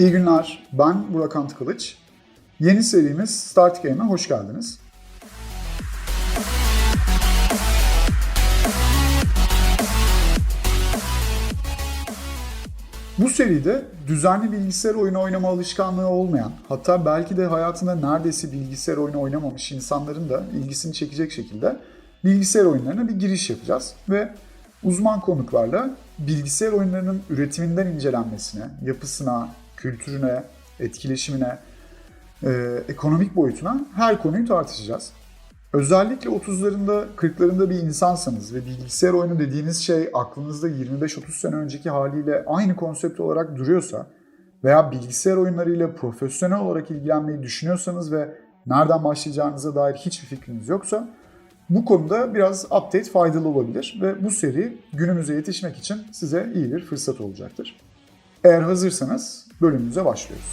İyi günler, ben Burak Ant Kılıç. Yeni serimiz Start Game'e hoş geldiniz. Bu seride düzenli bilgisayar oyunu oynama alışkanlığı olmayan, hatta belki de hayatında neredeyse bilgisayar oyunu oynamamış insanların da ilgisini çekecek şekilde bilgisayar oyunlarına bir giriş yapacağız. Ve uzman konuklarla bilgisayar oyunlarının üretiminden incelenmesine, yapısına, kültürüne, etkileşimine, e, ekonomik boyutuna her konuyu tartışacağız. Özellikle 30'larında, 40'larında bir insansanız ve bilgisayar oyunu dediğiniz şey aklınızda 25-30 sene önceki haliyle aynı konsept olarak duruyorsa veya bilgisayar oyunlarıyla profesyonel olarak ilgilenmeyi düşünüyorsanız ve nereden başlayacağınıza dair hiçbir fikriniz yoksa bu konuda biraz update faydalı olabilir ve bu seri günümüze yetişmek için size iyi bir fırsat olacaktır. Eğer hazırsanız bölümümüze başlıyoruz.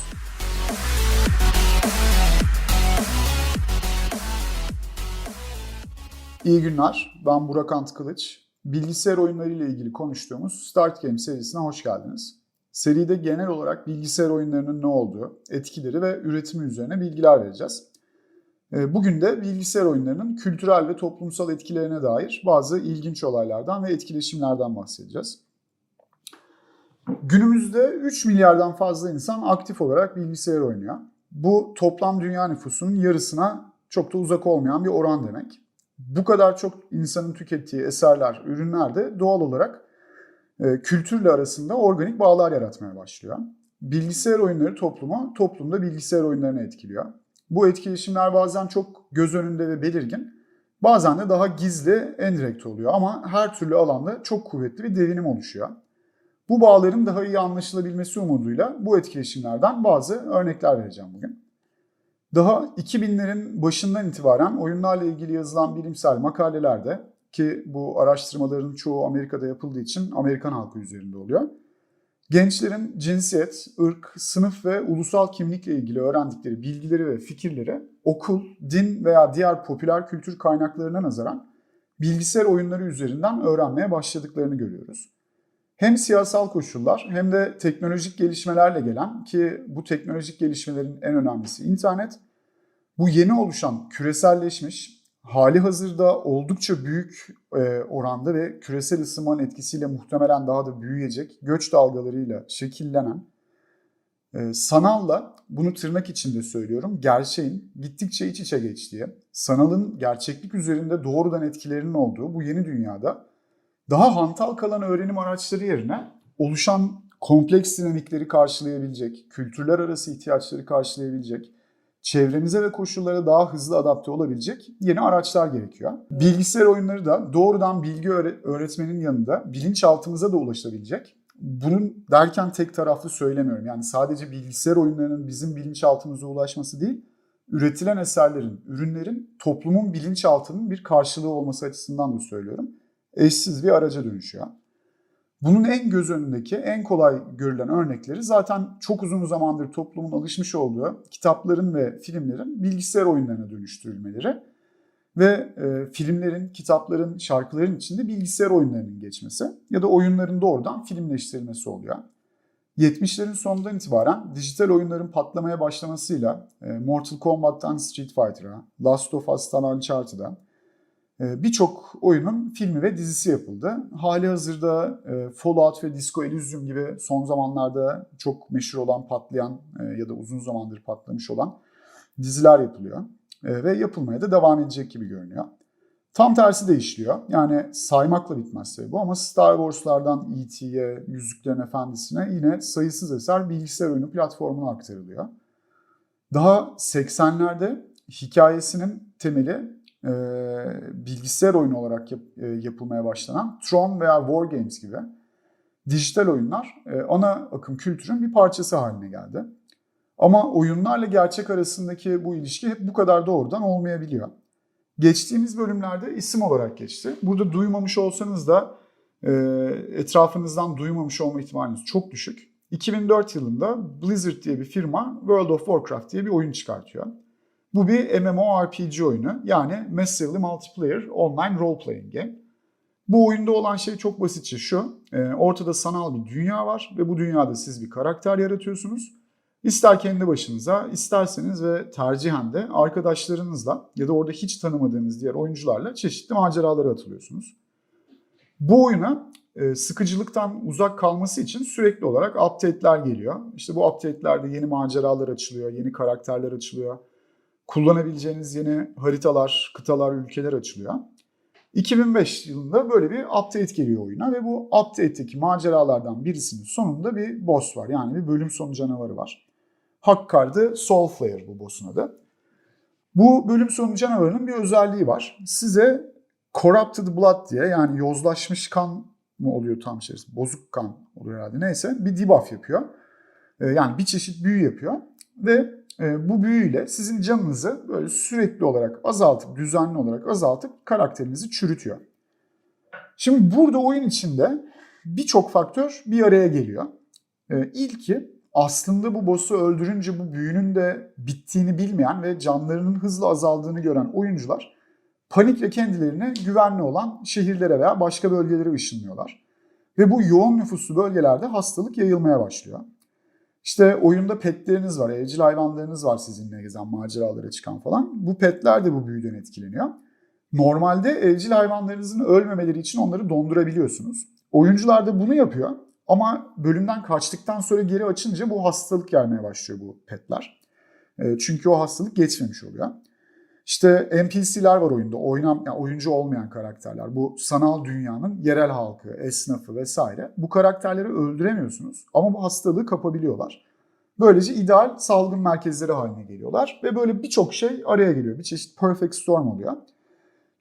İyi günler, ben Burak Ant Kılıç. Bilgisayar oyunları ile ilgili konuştuğumuz Start Game serisine hoş geldiniz. Seride genel olarak bilgisayar oyunlarının ne olduğu, etkileri ve üretimi üzerine bilgiler vereceğiz. Ee, Bugün de bilgisayar oyunlarının kültürel ve toplumsal etkilerine dair bazı ilginç olaylardan ve etkileşimlerden bahsedeceğiz. Günümüzde 3 milyardan fazla insan aktif olarak bilgisayar oynuyor. Bu toplam dünya nüfusunun yarısına çok da uzak olmayan bir oran demek. Bu kadar çok insanın tükettiği eserler, ürünler de doğal olarak e, kültürle arasında organik bağlar yaratmaya başlıyor. Bilgisayar oyunları toplumu, toplumda bilgisayar oyunlarını etkiliyor. Bu etkileşimler bazen çok göz önünde ve belirgin, bazen de daha gizli, endirekt oluyor ama her türlü alanda çok kuvvetli bir devinim oluşuyor. Bu bağların daha iyi anlaşılabilmesi umuduyla bu etkileşimlerden bazı örnekler vereceğim bugün. Daha 2000'lerin başından itibaren oyunlarla ilgili yazılan bilimsel makalelerde ki bu araştırmaların çoğu Amerika'da yapıldığı için Amerikan halkı üzerinde oluyor. Gençlerin cinsiyet, ırk, sınıf ve ulusal kimlikle ilgili öğrendikleri bilgileri ve fikirleri okul, din veya diğer popüler kültür kaynaklarına nazaran bilgisayar oyunları üzerinden öğrenmeye başladıklarını görüyoruz. Hem siyasal koşullar hem de teknolojik gelişmelerle gelen ki bu teknolojik gelişmelerin en önemlisi internet. Bu yeni oluşan küreselleşmiş, hali hazırda oldukça büyük e, oranda ve küresel ısınmanın etkisiyle muhtemelen daha da büyüyecek göç dalgalarıyla şekillenen e, sanalla bunu tırnak içinde söylüyorum gerçeğin gittikçe iç içe geçtiği, sanalın gerçeklik üzerinde doğrudan etkilerinin olduğu bu yeni dünyada daha hantal kalan öğrenim araçları yerine oluşan kompleks dinamikleri karşılayabilecek, kültürler arası ihtiyaçları karşılayabilecek, çevrenize ve koşullara daha hızlı adapte olabilecek yeni araçlar gerekiyor. Bilgisayar oyunları da doğrudan bilgi öğretmenin yanında bilinçaltımıza da ulaşabilecek. Bunun derken tek taraflı söylemiyorum. Yani sadece bilgisayar oyunlarının bizim bilinçaltımıza ulaşması değil, üretilen eserlerin, ürünlerin toplumun bilinçaltının bir karşılığı olması açısından da söylüyorum eşsiz bir araca dönüşüyor. Bunun en göz önündeki, en kolay görülen örnekleri zaten çok uzun zamandır toplumun alışmış olduğu kitapların ve filmlerin bilgisayar oyunlarına dönüştürülmeleri ve e, filmlerin, kitapların, şarkıların içinde bilgisayar oyunlarının geçmesi ya da oyunların doğrudan filmleştirilmesi oluyor. 70'lerin sonundan itibaren dijital oyunların patlamaya başlamasıyla e, Mortal Kombat'tan Street Fighter'a, Last of Us'tan Uncharted'a, birçok oyunun filmi ve dizisi yapıldı. Hali hazırda e, Fallout ve Disco Elysium gibi son zamanlarda çok meşhur olan, patlayan e, ya da uzun zamandır patlamış olan diziler yapılıyor. E, ve yapılmaya da devam edecek gibi görünüyor. Tam tersi de işliyor. Yani saymakla bitmez tabii bu ama Star Wars'lardan E.T.'ye, Yüzüklerin Efendisi'ne yine sayısız eser bilgisayar oyunu platformuna aktarılıyor. Daha 80'lerde hikayesinin temeli e, bilgisayar oyunu olarak yap, e, yapılmaya başlanan Tron veya War Games gibi dijital oyunlar e, ana akım kültürün bir parçası haline geldi. Ama oyunlarla gerçek arasındaki bu ilişki hep bu kadar doğrudan olmayabiliyor. Geçtiğimiz bölümlerde isim olarak geçti. Burada duymamış olsanız da e, etrafınızdan duymamış olma ihtimaliniz çok düşük. 2004 yılında Blizzard diye bir firma World of Warcraft diye bir oyun çıkartıyor. Bu bir MMORPG oyunu yani Massively Multiplayer Online Role Playing Game. Bu oyunda olan şey çok basitçe şu. E, ortada sanal bir dünya var ve bu dünyada siz bir karakter yaratıyorsunuz. İster kendi başınıza, isterseniz ve tercihen de arkadaşlarınızla ya da orada hiç tanımadığınız diğer oyuncularla çeşitli maceralara atılıyorsunuz. Bu oyuna e, sıkıcılıktan uzak kalması için sürekli olarak update'ler geliyor. İşte bu update'lerde yeni maceralar açılıyor, yeni karakterler açılıyor. Kullanabileceğiniz yeni haritalar, kıtalar, ülkeler açılıyor. 2005 yılında böyle bir update geliyor oyuna ve bu update'teki maceralardan birisinin sonunda bir boss var. Yani bir bölüm sonu canavarı var. Hakkard'ı Soulflare bu boss'un adı. Bu bölüm sonu canavarının bir özelliği var. Size Corrupted Blood diye yani yozlaşmış kan mı oluyor tam şey? Bozuk kan oluyor herhalde. Neyse bir debuff yapıyor. Ee, yani bir çeşit büyü yapıyor. Ve bu büyüyle sizin canınızı böyle sürekli olarak azaltıp, düzenli olarak azaltıp karakterinizi çürütüyor. Şimdi burada oyun içinde birçok faktör bir araya geliyor. Ee, ilki aslında bu boss'u öldürünce bu büyünün de bittiğini bilmeyen ve canlarının hızla azaldığını gören oyuncular panikle kendilerine güvenli olan şehirlere veya başka bölgelere ışınlıyorlar. Ve bu yoğun nüfuslu bölgelerde hastalık yayılmaya başlıyor. İşte oyunda petleriniz var, evcil hayvanlarınız var sizinle gezen, maceralara çıkan falan. Bu petler de bu büyüden etkileniyor. Normalde evcil hayvanlarınızın ölmemeleri için onları dondurabiliyorsunuz. Oyuncular da bunu yapıyor ama bölümden kaçtıktan sonra geri açınca bu hastalık gelmeye başlıyor bu petler. E, çünkü o hastalık geçmemiş oluyor. İşte NPC'ler var oyunda, oynam, yani oyuncu olmayan karakterler. Bu sanal dünyanın yerel halkı, esnafı vesaire. Bu karakterleri öldüremiyorsunuz ama bu hastalığı kapabiliyorlar. Böylece ideal salgın merkezleri haline geliyorlar ve böyle birçok şey araya geliyor. Bir çeşit perfect storm oluyor.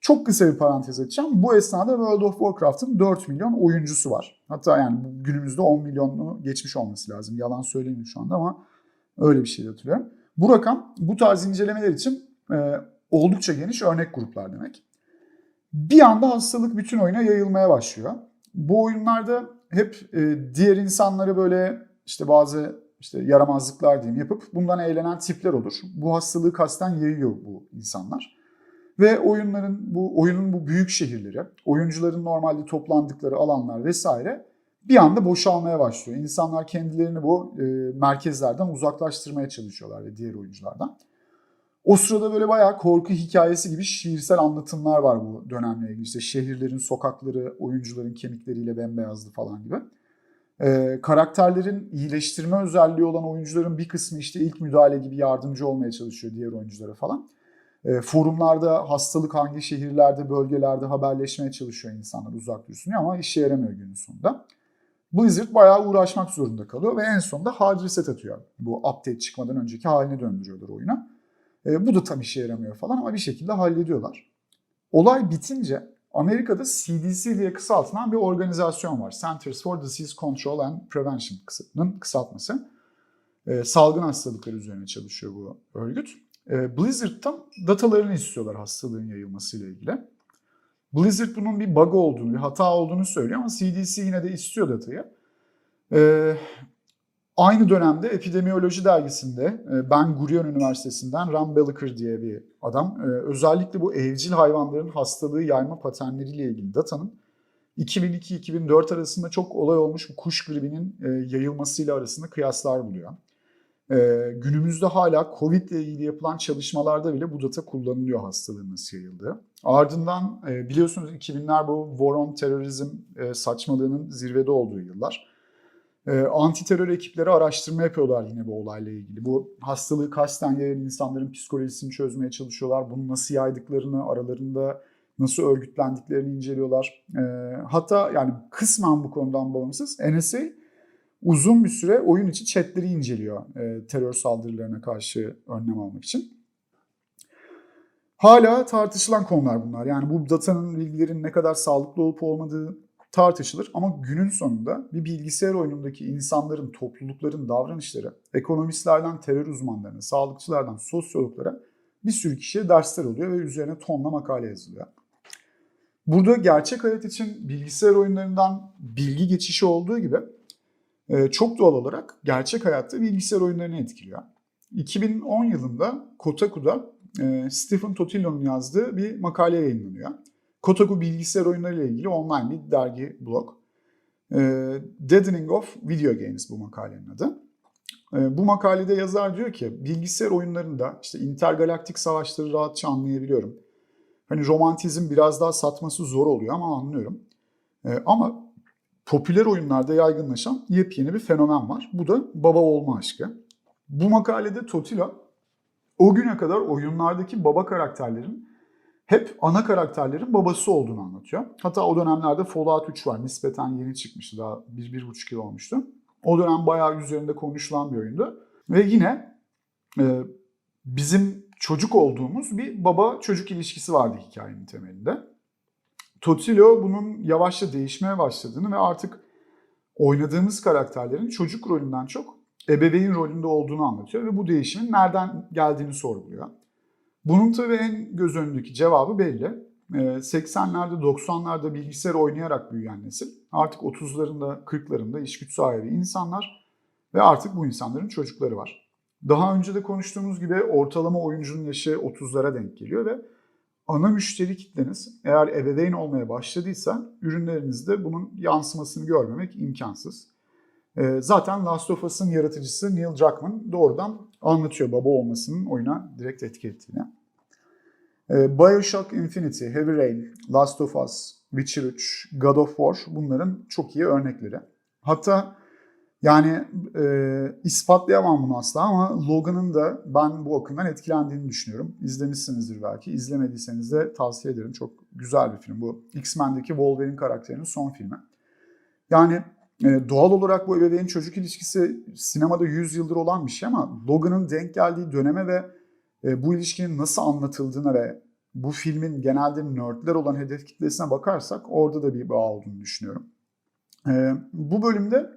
Çok kısa bir parantez açacağım. Bu esnada World of Warcraft'ın 4 milyon oyuncusu var. Hatta yani günümüzde 10 milyonu geçmiş olması lazım. Yalan söyleyeyim şu anda ama öyle bir şey hatırlıyorum. Bu rakam bu tarz incelemeler için oldukça geniş örnek gruplar demek. Bir anda hastalık bütün oyuna yayılmaya başlıyor. Bu oyunlarda hep e, diğer insanları böyle işte bazı işte yaramazlıklar diyeyim yapıp bundan eğlenen tipler olur. Bu hastalığı kasten yayıyor bu insanlar. Ve oyunların bu oyunun bu büyük şehirleri, oyuncuların normalde toplandıkları alanlar vesaire bir anda boşalmaya başlıyor. İnsanlar kendilerini bu e, merkezlerden uzaklaştırmaya çalışıyorlar ve diğer oyunculardan. O sırada böyle bayağı korku hikayesi gibi şiirsel anlatımlar var bu dönemle ilgili. İşte şehirlerin sokakları, oyuncuların kemikleriyle bembeyazdı falan gibi. Ee, karakterlerin iyileştirme özelliği olan oyuncuların bir kısmı işte ilk müdahale gibi yardımcı olmaya çalışıyor diğer oyunculara falan. Ee, forumlarda hastalık hangi şehirlerde, bölgelerde haberleşmeye çalışıyor insanlar uzak dursun ama işe yaramıyor günün sonunda. Blizzard bayağı uğraşmak zorunda kalıyor ve en sonunda hard reset atıyor. Bu update çıkmadan önceki haline döndürüyorlar oyunu. E, bu da tam işe yaramıyor falan ama bir şekilde hallediyorlar. Olay bitince Amerika'da CDC diye kısaltılan bir organizasyon var. Centers for Disease Control and Prevention'ın kısaltması. E, salgın hastalıklar üzerine çalışıyor bu örgüt. E, Blizzard'dan datalarını istiyorlar hastalığın yayılmasıyla ilgili. Blizzard bunun bir bug olduğunu, bir hata olduğunu söylüyor ama CDC yine de istiyor datayı. E, Aynı dönemde Epidemioloji dergisinde e, Ben Gurion Üniversitesi'nden Ram Belliker diye bir adam e, özellikle bu evcil hayvanların hastalığı yayma paternleriyle ilgili datanın 2002-2004 arasında çok olay olmuş bu kuş gribinin e, yayılmasıyla arasında kıyaslar buluyor. Günümüzde hala Covid ile ilgili yapılan çalışmalarda bile bu data kullanılıyor hastalığın nasıl yayıldığı. Ardından biliyorsunuz 2000'ler bu war on terörizm saçmalığının zirvede olduğu yıllar. E, anti terör ekipleri araştırma yapıyorlar yine bu olayla ilgili. Bu hastalığı kasten yayan insanların psikolojisini çözmeye çalışıyorlar. Bunu nasıl yaydıklarını, aralarında nasıl örgütlendiklerini inceliyorlar. E, hatta yani kısmen bu konudan bağımsız NSA uzun bir süre oyun içi chatleri inceliyor e, terör saldırılarına karşı önlem almak için. Hala tartışılan konular bunlar. Yani bu datanın, bilgilerin ne kadar sağlıklı olup olmadığı tartışılır ama günün sonunda bir bilgisayar oyunundaki insanların, toplulukların davranışları, ekonomistlerden terör uzmanlarına, sağlıkçılardan sosyologlara bir sürü kişiye dersler oluyor ve üzerine tonla makale yazılıyor. Burada gerçek hayat için bilgisayar oyunlarından bilgi geçişi olduğu gibi e, çok doğal olarak gerçek hayatta bilgisayar oyunlarını etkiliyor. 2010 yılında Kotaku'da e, Stephen Totillo'nun yazdığı bir makale yayınlanıyor. Kotaku bilgisayar oyunları ile ilgili online bir dergi blog. E, Deadening of Video Games bu makalenin adı. E, bu makalede yazar diyor ki bilgisayar oyunlarında işte intergalaktik savaşları rahatça anlayabiliyorum. Hani romantizm biraz daha satması zor oluyor ama anlıyorum. E, ama popüler oyunlarda yaygınlaşan yepyeni bir fenomen var. Bu da baba olma aşkı. Bu makalede Totila o güne kadar oyunlardaki baba karakterlerin hep ana karakterlerin babası olduğunu anlatıyor. Hatta o dönemlerde Fallout 3 var. Nispeten yeni çıkmıştı. Daha 1-1,5 yıl olmuştu. O dönem bayağı üzerinde konuşulan bir oyundu. Ve yine e, bizim çocuk olduğumuz bir baba çocuk ilişkisi vardı hikayenin temelinde. Totilo bunun yavaşça değişmeye başladığını ve artık oynadığımız karakterlerin çocuk rolünden çok ebeveyn rolünde olduğunu anlatıyor ve bu değişimin nereden geldiğini sorguluyor. Bunun tabii en göz önündeki cevabı belli. 80'lerde 90'larda bilgisayar oynayarak büyüyen nesil artık 30'larında 40'larında iş güç sahibi insanlar ve artık bu insanların çocukları var. Daha önce de konuştuğumuz gibi ortalama oyuncunun yaşı 30'lara denk geliyor ve ana müşteri kitleniz eğer ebeveyn olmaya başladıysa ürünlerinizde bunun yansımasını görmemek imkansız. Zaten Last of Us'ın yaratıcısı Neil Druckmann doğrudan anlatıyor baba olmasının oyuna direkt etki ettiğini. Bioshock Infinity, Heavy Rain, Last of Us, Witcher 3, God of War bunların çok iyi örnekleri. Hatta yani e, ispatlayamam bunu asla ama Logan'ın da ben bu akımdan etkilendiğini düşünüyorum. İzlemişsinizdir belki. İzlemediyseniz de tavsiye ederim. Çok güzel bir film bu. X-Men'deki Wolverine karakterinin son filmi. Yani doğal olarak bu ebeveyn çocuk ilişkisi sinemada 100 yıldır olan bir şey ama Logan'ın denk geldiği döneme ve e, bu ilişkinin nasıl anlatıldığına ve bu filmin genelde nerdler olan hedef kitlesine bakarsak orada da bir bağ olduğunu düşünüyorum. E, bu bölümde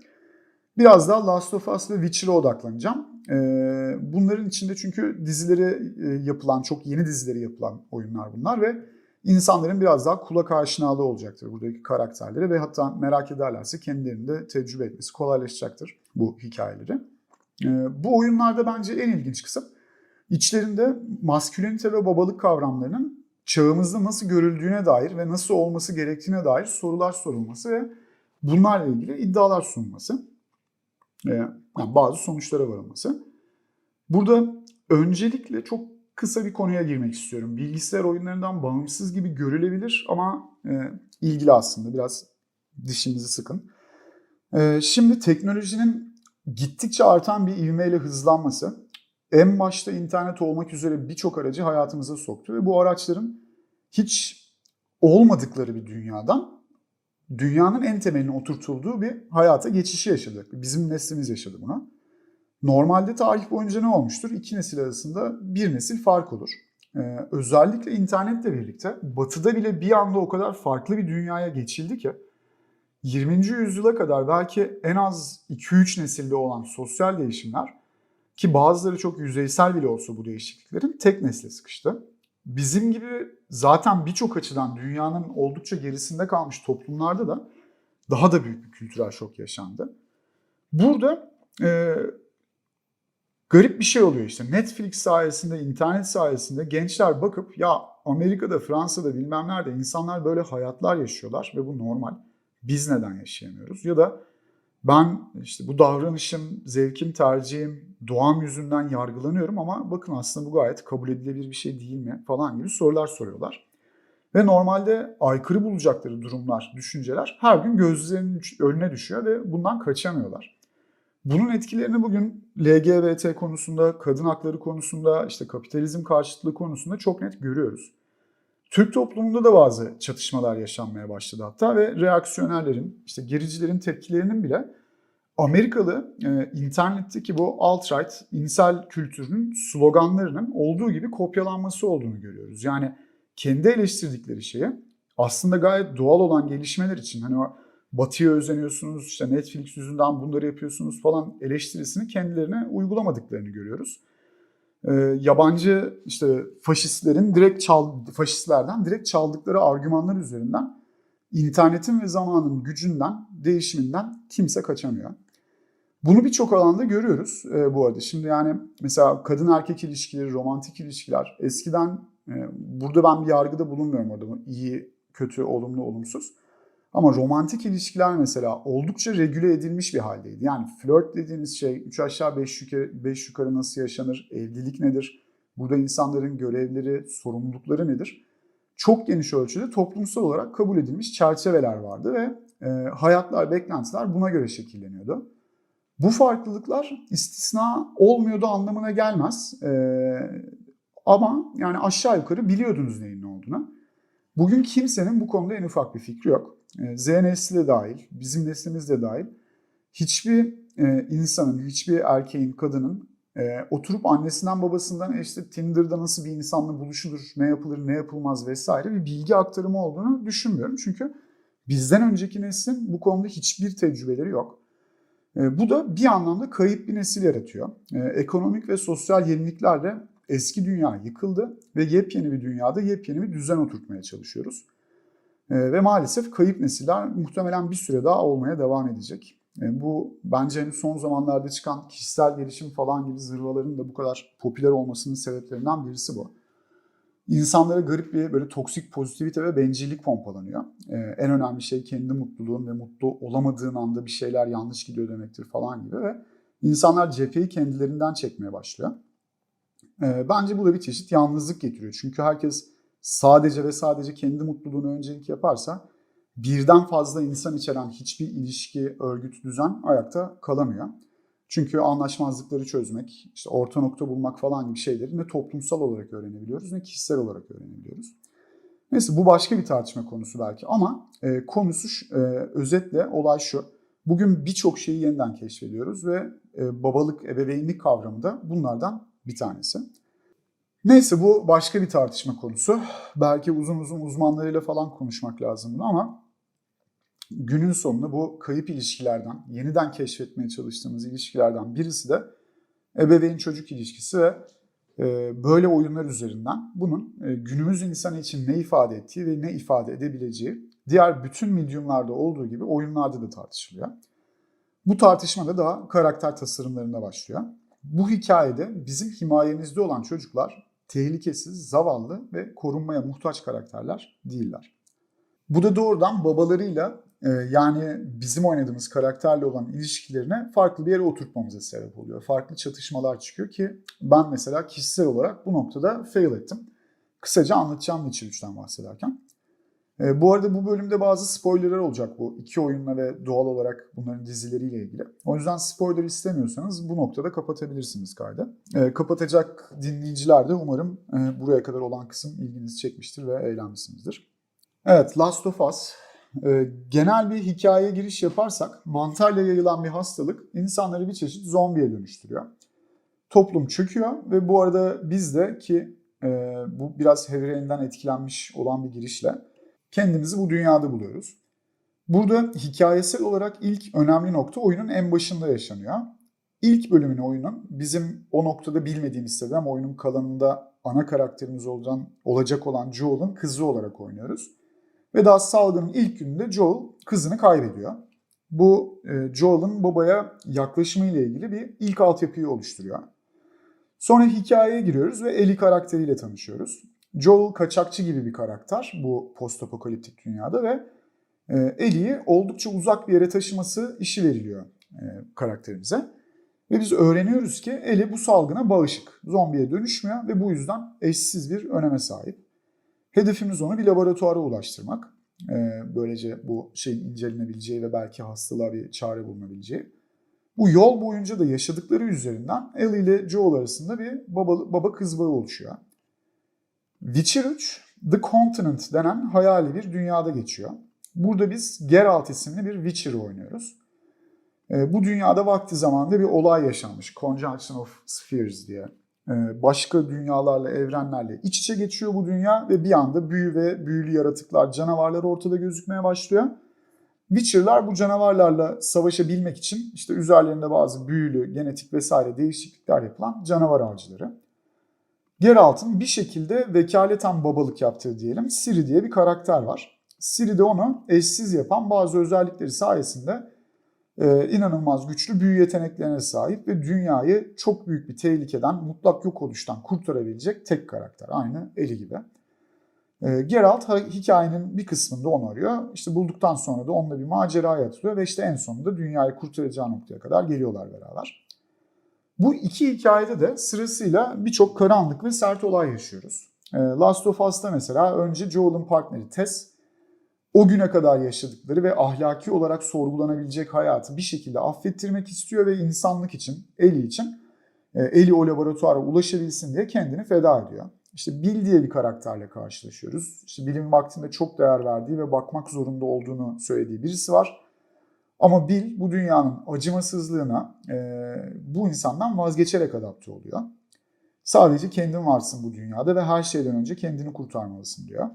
biraz daha Last of Us ve Witcher'a odaklanacağım. E, bunların içinde çünkü dizileri e, yapılan, çok yeni dizileri yapılan oyunlar bunlar ve insanların biraz daha kulak aşinalığı olacaktır buradaki karakterlere ve hatta merak ederlerse kendilerinde tecrübe etmesi kolaylaşacaktır bu hikayeleri. E, bu oyunlarda bence en ilginç kısım İçlerinde maskülenite ve babalık kavramlarının çağımızda nasıl görüldüğüne dair ve nasıl olması gerektiğine dair sorular sorulması ve bunlarla ilgili iddialar sunulması. Ee, yani bazı sonuçlara varılması. Burada öncelikle çok kısa bir konuya girmek istiyorum. Bilgisayar oyunlarından bağımsız gibi görülebilir ama e, ilgili aslında. Biraz dişinizi sıkın. E, şimdi teknolojinin gittikçe artan bir ivmeyle hızlanması en başta internet olmak üzere birçok aracı hayatımıza soktu ve bu araçların hiç olmadıkları bir dünyadan dünyanın en temeline oturtulduğu bir hayata geçişi yaşadık. Bizim neslimiz yaşadı bunu. Normalde tarih boyunca ne olmuştur? İki nesil arasında bir nesil fark olur. Ee, özellikle internetle birlikte batıda bile bir anda o kadar farklı bir dünyaya geçildi ki 20. yüzyıla kadar belki en az 2-3 nesilde olan sosyal değişimler ki bazıları çok yüzeysel bile olsa bu değişikliklerin tek nesle sıkıştı. Bizim gibi zaten birçok açıdan dünyanın oldukça gerisinde kalmış toplumlarda da daha da büyük bir kültürel şok yaşandı. Burada e, garip bir şey oluyor işte. Netflix sayesinde, internet sayesinde gençler bakıp ya Amerika'da, Fransa'da bilmem nerede insanlar böyle hayatlar yaşıyorlar ve bu normal. Biz neden yaşayamıyoruz? Ya da ben işte bu davranışım, zevkim, tercihim, doğam yüzünden yargılanıyorum ama bakın aslında bu gayet kabul edilebilir bir şey değil mi falan gibi sorular soruyorlar. Ve normalde aykırı bulacakları durumlar, düşünceler her gün gözlerinin önüne düşüyor ve bundan kaçamıyorlar. Bunun etkilerini bugün LGBT konusunda, kadın hakları konusunda, işte kapitalizm karşıtlığı konusunda çok net görüyoruz. Türk toplumunda da bazı çatışmalar yaşanmaya başladı hatta ve reaksiyonerlerin, işte gericilerin tepkilerinin bile Amerikalı e, internetteki bu alt-right, insel kültürünün sloganlarının olduğu gibi kopyalanması olduğunu görüyoruz. Yani kendi eleştirdikleri şeye aslında gayet doğal olan gelişmeler için hani o batıya özeniyorsunuz, işte Netflix yüzünden bunları yapıyorsunuz falan eleştirisini kendilerine uygulamadıklarını görüyoruz e, yabancı işte faşistlerin direkt çal, faşistlerden direkt çaldıkları argümanlar üzerinden internetin ve zamanın gücünden, değişiminden kimse kaçamıyor. Bunu birçok alanda görüyoruz e, bu arada. Şimdi yani mesela kadın erkek ilişkileri, romantik ilişkiler eskiden e, burada ben bir yargıda bulunmuyorum orada iyi, kötü, olumlu, olumsuz. Ama romantik ilişkiler mesela oldukça regüle edilmiş bir haldeydi. Yani flört dediğiniz şey 3 aşağı 5 yukarı, 5 yukarı nasıl yaşanır, evlilik nedir, burada insanların görevleri, sorumlulukları nedir? Çok geniş ölçüde toplumsal olarak kabul edilmiş çerçeveler vardı ve e, hayatlar, beklentiler buna göre şekilleniyordu. Bu farklılıklar istisna olmuyordu anlamına gelmez. E, ama yani aşağı yukarı biliyordunuz neyin ne olduğunu. Bugün kimsenin bu konuda en ufak bir fikri yok. E, Z nesli de dahil, bizim neslimiz de dahil. Hiçbir e, insanın, hiçbir erkeğin, kadının e, oturup annesinden babasından işte Tinder'da nasıl bir insanla buluşulur, ne yapılır, ne yapılmaz vesaire bir bilgi aktarımı olduğunu düşünmüyorum. Çünkü bizden önceki neslin bu konuda hiçbir tecrübeleri yok. E, bu da bir anlamda kayıp bir nesil yaratıyor. Ekonomik ve sosyal yeniliklerle eski dünya yıkıldı ve yepyeni bir dünyada yepyeni bir düzen oturtmaya çalışıyoruz. E, ve maalesef kayıp nesiller muhtemelen bir süre daha olmaya devam edecek. E, bu bence hani son zamanlarda çıkan kişisel gelişim falan gibi zırvaların da bu kadar popüler olmasının sebeplerinden birisi bu. İnsanlara garip bir böyle toksik pozitivite ve bencillik pompalanıyor. Ee, en önemli şey kendi mutluluğun ve mutlu olamadığın anda bir şeyler yanlış gidiyor demektir falan gibi ve insanlar cepheyi kendilerinden çekmeye başlıyor. Ee, bence bu da bir çeşit yalnızlık getiriyor. Çünkü herkes sadece ve sadece kendi mutluluğunu öncelik yaparsa birden fazla insan içeren hiçbir ilişki, örgüt, düzen ayakta kalamıyor. Çünkü anlaşmazlıkları çözmek, işte orta nokta bulmak falan gibi şeyleri ne toplumsal olarak öğrenebiliyoruz ne kişisel olarak öğrenebiliyoruz. Neyse bu başka bir tartışma konusu belki ama e, konusu e, özetle olay şu. Bugün birçok şeyi yeniden keşfediyoruz ve e, babalık, ebeveynlik kavramı da bunlardan bir tanesi. Neyse bu başka bir tartışma konusu. Belki uzun uzun uzmanlarıyla falan konuşmak lazım bunu ama günün sonunda bu kayıp ilişkilerden, yeniden keşfetmeye çalıştığımız ilişkilerden birisi de ebeveyn çocuk ilişkisi ve e, böyle oyunlar üzerinden bunun e, günümüz insanı için ne ifade ettiği ve ne ifade edebileceği diğer bütün medyumlarda olduğu gibi oyunlarda da tartışılıyor. Bu tartışma da daha karakter tasarımlarında başlıyor. Bu hikayede bizim himayemizde olan çocuklar tehlikesiz, zavallı ve korunmaya muhtaç karakterler değiller. Bu da doğrudan babalarıyla e, yani bizim oynadığımız karakterle olan ilişkilerine farklı bir yere oturtmamıza sebep oluyor. Farklı çatışmalar çıkıyor ki ben mesela kişisel olarak bu noktada fail ettim. Kısaca anlatacağım Witcher 3'ten bahsederken. E, bu arada bu bölümde bazı spoilerler olacak bu iki oyunla ve doğal olarak bunların dizileriyle ilgili. O yüzden spoiler istemiyorsanız bu noktada kapatabilirsiniz kaydı. E, kapatacak dinleyiciler de umarım e, buraya kadar olan kısım ilginizi çekmiştir ve eğlenmişsinizdir. Evet, Last of Us. E, genel bir hikaye giriş yaparsak mantarla yayılan bir hastalık insanları bir çeşit zombiye dönüştürüyor. Toplum çöküyor ve bu arada biz de ki e, bu biraz Heavy etkilenmiş olan bir girişle kendimizi bu dünyada buluyoruz. Burada hikayesel olarak ilk önemli nokta oyunun en başında yaşanıyor. İlk bölümünü oyunun bizim o noktada bilmediğimiz sebep ama oyunun kalanında ana karakterimiz olan, olacak olan Joel'ın kızı olarak oynuyoruz. Ve daha salgının ilk gününde Joel kızını kaybediyor. Bu e, Joel'ın babaya yaklaşımı ile ilgili bir ilk altyapıyı oluşturuyor. Sonra hikayeye giriyoruz ve Ellie karakteriyle tanışıyoruz. Joel kaçakçı gibi bir karakter bu post-apokaliptik dünyada ve e, Ellie'yi oldukça uzak bir yere taşıması işi veriliyor e, karakterimize. Ve biz öğreniyoruz ki Ellie bu salgına bağışık, zombiye dönüşmüyor ve bu yüzden eşsiz bir öneme sahip. Hedefimiz onu bir laboratuvara ulaştırmak. Ee, böylece bu şeyin incelenebileceği ve belki hastalığa bir çare bulunabileceği. Bu yol boyunca da yaşadıkları üzerinden Ellie ile Joel arasında bir baba, baba kız bağı oluşuyor. Witcher 3, The Continent denen hayali bir dünyada geçiyor. Burada biz Geralt isimli bir Witcher oynuyoruz. Ee, bu dünyada vakti zamanında bir olay yaşanmış. Conjunction of Spheres diye ee, başka dünyalarla, evrenlerle iç içe geçiyor bu dünya ve bir anda büyü ve büyülü yaratıklar, canavarlar ortada gözükmeye başlıyor. Witcher'lar bu canavarlarla savaşabilmek için işte üzerlerinde bazı büyülü, genetik vesaire değişiklikler yapılan canavar avcıları. Geralt'ın bir şekilde vekaleten babalık yaptığı diyelim Ciri diye bir karakter var. Ciri de onu eşsiz yapan bazı özellikleri sayesinde e, inanılmaz güçlü büyü yeteneklerine sahip ve dünyayı çok büyük bir tehlikeden, mutlak yok oluştan kurtarabilecek tek karakter. Aynı Eli gibi. E, Geralt hikayenin bir kısmında onu arıyor. İşte bulduktan sonra da onunla bir maceraya atılıyor ve işte en sonunda dünyayı kurtaracağı noktaya kadar geliyorlar beraber. Bu iki hikayede de sırasıyla birçok karanlık ve sert olay yaşıyoruz. E, Last of Us'ta mesela önce Joel'ın partneri Tess o güne kadar yaşadıkları ve ahlaki olarak sorgulanabilecek hayatı bir şekilde affettirmek istiyor ve insanlık için, Ellie için, e, Ellie o laboratuvara ulaşabilsin diye kendini feda ediyor. İşte Bill diye bir karakterle karşılaşıyoruz. İşte Bill'in vaktinde çok değer verdiği ve bakmak zorunda olduğunu söylediği birisi var. Ama Bill bu dünyanın acımasızlığına e, bu insandan vazgeçerek adapte oluyor. Sadece kendin varsın bu dünyada ve her şeyden önce kendini kurtarmalısın diyor.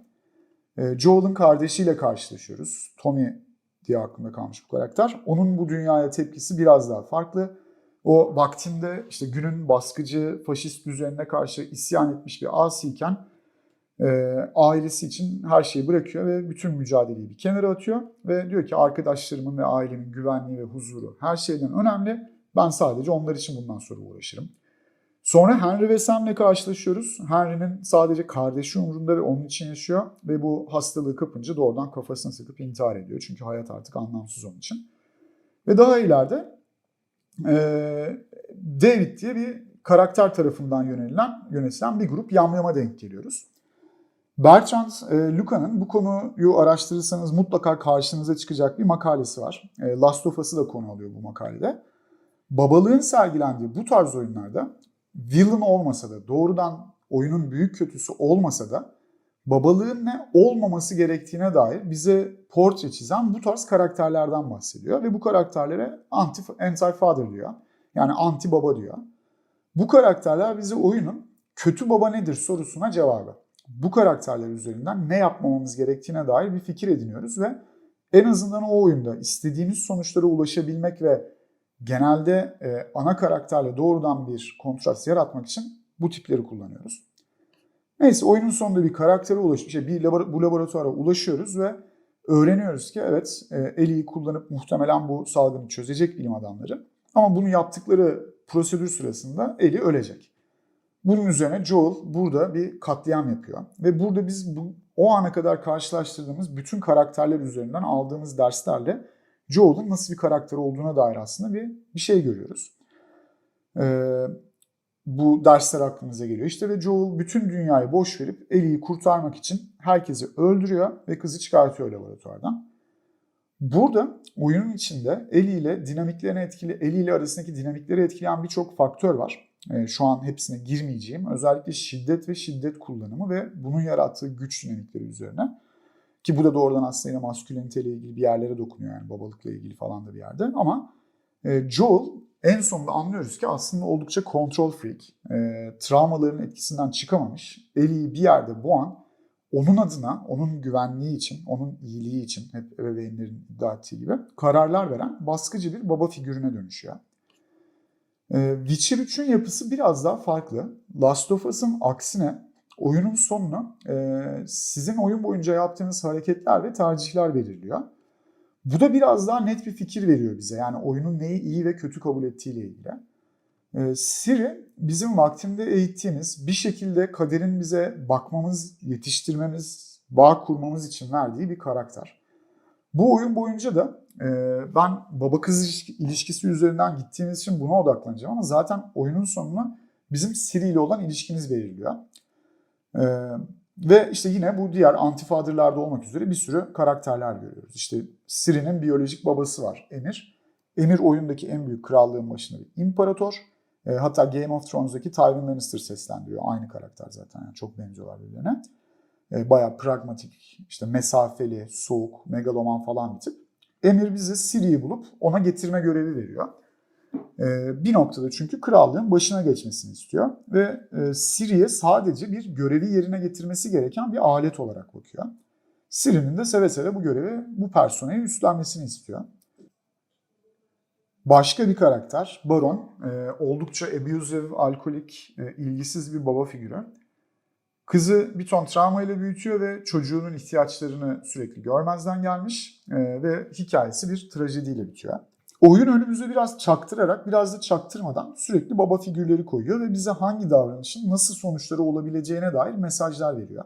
E, Joel'ın kardeşiyle karşılaşıyoruz. Tommy diye aklımda kalmış bu karakter. Onun bu dünyaya tepkisi biraz daha farklı. O vaktinde işte günün baskıcı faşist düzenine karşı isyan etmiş bir asiyken e, ailesi için her şeyi bırakıyor ve bütün mücadeleyi bir kenara atıyor ve diyor ki arkadaşlarımın ve ailemin güvenliği ve huzuru her şeyden önemli. Ben sadece onlar için bundan sonra uğraşırım. Sonra Henry ve Sam'le karşılaşıyoruz. Henry'nin sadece kardeşi umurunda ve onun için yaşıyor ve bu hastalığı kapınca doğrudan kafasına sıkıp intihar ediyor. Çünkü hayat artık anlamsız onun için. Ve daha ileride e, David diye bir karakter tarafından yönetilen, yönetilen bir grup yamyama denk geliyoruz. Bertrand e, Luca'nın bu konuyu araştırırsanız mutlaka karşınıza çıkacak bir makalesi var. E, Last of Us'ı da konu alıyor bu makalede. Babalığın sergilendiği bu tarz oyunlarda villain olmasa da doğrudan oyunun büyük kötüsü olmasa da babalığın ne olmaması gerektiğine dair bize portre çizen bu tarz karakterlerden bahsediyor. Ve bu karakterlere anti, anti-father diyor. Yani anti baba diyor. Bu karakterler bize oyunun kötü baba nedir sorusuna cevabı. Bu karakterler üzerinden ne yapmamamız gerektiğine dair bir fikir ediniyoruz ve en azından o oyunda istediğimiz sonuçlara ulaşabilmek ve genelde e, ana karakterle doğrudan bir kontrast yaratmak için bu tipleri kullanıyoruz. Neyse oyunun sonunda bir karaktere ulaşıp şey, bir labor- bu laboratuvara ulaşıyoruz ve öğreniyoruz ki evet e, Ellie'yi kullanıp muhtemelen bu salgını çözecek bilim adamları. Ama bunu yaptıkları prosedür sırasında Ellie ölecek. Bunun üzerine Joel burada bir katliam yapıyor. Ve burada biz bu, o ana kadar karşılaştırdığımız bütün karakterler üzerinden aldığımız derslerle Joel'ın nasıl bir karakter olduğuna dair aslında bir, bir şey görüyoruz. Ee, bu dersler aklımıza geliyor. İşte ve Joel bütün dünyayı boş verip Ellie'yi kurtarmak için herkesi öldürüyor ve kızı çıkartıyor laboratuvardan. Burada oyunun içinde Ellie ile dinamiklerini etkili, Ellie ile arasındaki dinamikleri etkileyen birçok faktör var. Ee, şu an hepsine girmeyeceğim. Özellikle şiddet ve şiddet kullanımı ve bunun yarattığı güç dinamikleri üzerine. Ki bu da doğrudan aslında yine masküleniteyle ilgili bir yerlere dokunuyor yani babalıkla ilgili falan da bir yerde. Ama e, Joel en sonunda anlıyoruz ki aslında oldukça control freak. E, travmaların etkisinden çıkamamış. Ellie'yi bir yerde boğan onun adına, onun güvenliği için, onun iyiliği için hep ebeveynlerin iddia ettiği gibi kararlar veren baskıcı bir baba figürüne dönüşüyor. E, Witcher 3'ün yapısı biraz daha farklı. Last of Us'ın aksine oyunun sonunu e, sizin oyun boyunca yaptığınız hareketler ve tercihler belirliyor. Bu da biraz daha net bir fikir veriyor bize. Yani oyunun neyi iyi ve kötü kabul ettiğiyle ilgili. E, Siri bizim vaktinde eğittiğimiz bir şekilde kaderin bize bakmamız, yetiştirmemiz, bağ kurmamız için verdiği bir karakter. Bu oyun boyunca da ben baba kız ilişkisi üzerinden gittiğimiz için buna odaklanacağım ama zaten oyunun sonunu bizim Siri ile olan ilişkimiz belirliyor. Ee, ve işte yine bu diğer antifatherlarda olmak üzere bir sürü karakterler görüyoruz. İşte Ciri'nin biyolojik babası var Emir. Emir oyundaki en büyük krallığın başında bir imparator. E, hatta Game of Thrones'daki Tywin Lannister seslendiriyor. Aynı karakter zaten yani çok benziyorlar birbirine. E, bayağı pragmatik, işte mesafeli, soğuk, megaloman falan bir tip. Emir bize Ciri'yi bulup ona getirme görevi veriyor. Ee, bir noktada çünkü krallığın başına geçmesini istiyor ve e, Siri'ye sadece bir görevi yerine getirmesi gereken bir alet olarak bakıyor. Siri'nin de seve seve bu görevi bu personeli üstlenmesini istiyor. Başka bir karakter Baron, e, oldukça abusive, alkolik, e, ilgisiz bir baba figürü. Kızı bir ton travmayla büyütüyor ve çocuğunun ihtiyaçlarını sürekli görmezden gelmiş ve hikayesi bir trajediyle bitiyor. Oyun önümüze biraz çaktırarak, biraz da çaktırmadan sürekli baba figürleri koyuyor ve bize hangi davranışın nasıl sonuçları olabileceğine dair mesajlar veriyor.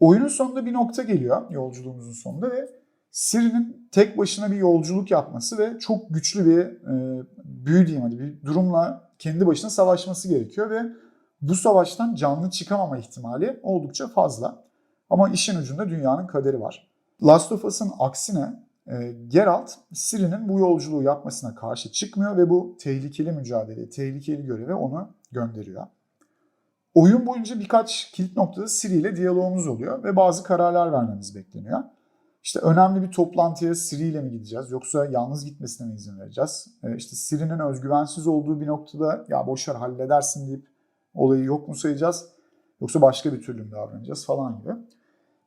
Oyunun sonunda bir nokta geliyor yolculuğumuzun sonunda ve Siri'nin tek başına bir yolculuk yapması ve çok güçlü bir e, büyü diyeyim hadi bir durumla kendi başına savaşması gerekiyor ve bu savaştan canlı çıkamama ihtimali oldukça fazla. Ama işin ucunda dünyanın kaderi var. Last of Us'ın aksine e, Geralt Ciri'nin bu yolculuğu yapmasına karşı çıkmıyor ve bu tehlikeli mücadele, tehlikeli göreve onu gönderiyor. Oyun boyunca birkaç kilit noktada Ciri ile diyalogumuz oluyor ve bazı kararlar vermemiz bekleniyor. İşte önemli bir toplantıya Siri ile mi gideceğiz yoksa yalnız gitmesine mi izin vereceğiz? Ee, işte Siri'nin özgüvensiz olduğu bir noktada ya boşver halledersin deyip olayı yok mu sayacağız yoksa başka bir türlü mü davranacağız falan gibi.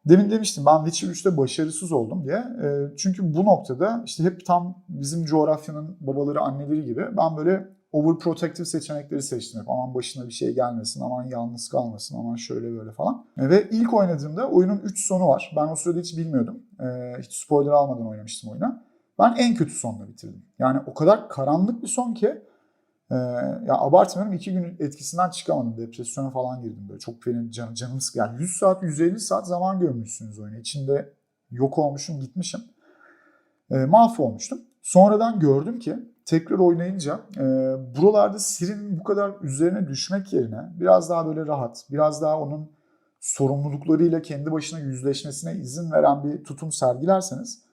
Demin demiştim ben Witcher 3'te başarısız oldum diye. E, çünkü bu noktada işte hep tam bizim coğrafyanın babaları anneleri gibi ben böyle overprotective seçenekleri seçtim hep. Aman başına bir şey gelmesin, aman yalnız kalmasın, aman şöyle böyle falan. E, ve ilk oynadığımda oyunun 3 sonu var. Ben o sırada hiç bilmiyordum. E, hiç spoiler almadan oynamıştım oyunu. Ben en kötü sonla bitirdim. Yani o kadar karanlık bir son ki e, ya abartmıyorum iki gün etkisinden çıkamadım. Depresyona falan girdim böyle. Çok fena can, canım sık. Yani 100 saat 150 saat zaman görmüşsünüz oyunu. İçinde yok olmuşum gitmişim. E, mahvolmuştum. Sonradan gördüm ki tekrar oynayınca e, buralarda Siri'nin bu kadar üzerine düşmek yerine biraz daha böyle rahat, biraz daha onun sorumluluklarıyla kendi başına yüzleşmesine izin veren bir tutum sergilerseniz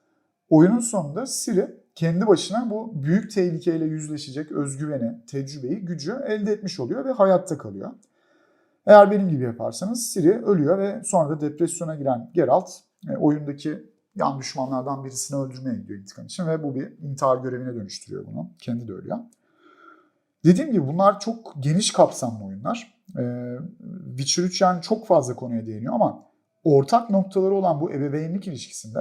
oyunun sonunda Siri kendi başına bu büyük tehlikeyle yüzleşecek özgüveni, tecrübeyi, gücü elde etmiş oluyor ve hayatta kalıyor. Eğer benim gibi yaparsanız Siri ölüyor ve sonra da depresyona giren Geralt e, oyundaki yan düşmanlardan birisini öldürmeye gidiyor intikam için ve bu bir intihar görevine dönüştürüyor bunu. Kendi de ölüyor. Dediğim gibi bunlar çok geniş kapsamlı oyunlar. Ee, Witcher 3 yani çok fazla konuya değiniyor ama ortak noktaları olan bu ebeveynlik ilişkisinde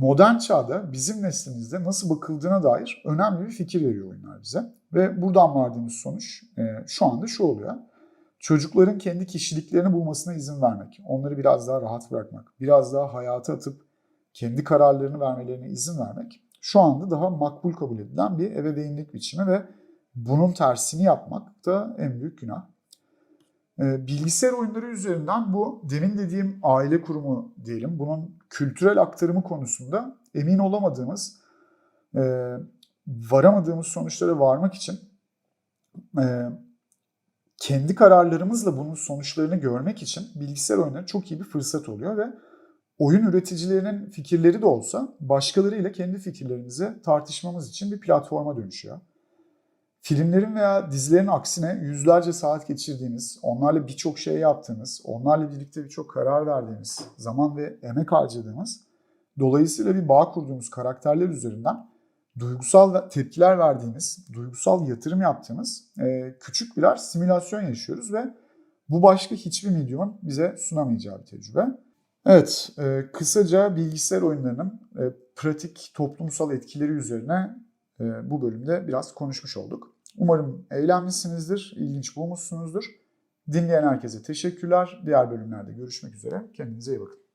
modern çağda bizim neslimizde nasıl bakıldığına dair önemli bir fikir veriyor oyunlar bize. Ve buradan vardığımız sonuç e, şu anda şu oluyor. Çocukların kendi kişiliklerini bulmasına izin vermek, onları biraz daha rahat bırakmak, biraz daha hayata atıp kendi kararlarını vermelerine izin vermek şu anda daha makbul kabul edilen bir ebeveynlik biçimi ve bunun tersini yapmak da en büyük günah. Ee, bilgisayar oyunları üzerinden bu demin dediğim aile kurumu diyelim bunun kültürel aktarımı konusunda emin olamadığımız, e, varamadığımız sonuçlara varmak için e, kendi kararlarımızla bunun sonuçlarını görmek için bilgisayar oyunları çok iyi bir fırsat oluyor ve oyun üreticilerinin fikirleri de olsa başkalarıyla kendi fikirlerimizi tartışmamız için bir platforma dönüşüyor. Filmlerin veya dizilerin aksine yüzlerce saat geçirdiğiniz, onlarla birçok şey yaptığınız, onlarla birlikte birçok karar verdiğiniz, zaman ve emek harcadığınız, dolayısıyla bir bağ kurduğumuz karakterler üzerinden duygusal tepkiler verdiğimiz, duygusal yatırım yaptığımız e, küçük birer simülasyon yaşıyoruz ve bu başka hiçbir medium'un bize sunamayacağı bir tecrübe. Evet, e, kısaca bilgisayar oyunlarının e, pratik toplumsal etkileri üzerine bu bölümde biraz konuşmuş olduk. Umarım eğlenmişsinizdir, ilginç bulmuşsunuzdur. Dinleyen herkese teşekkürler. Diğer bölümlerde görüşmek üzere. Kendinize iyi bakın.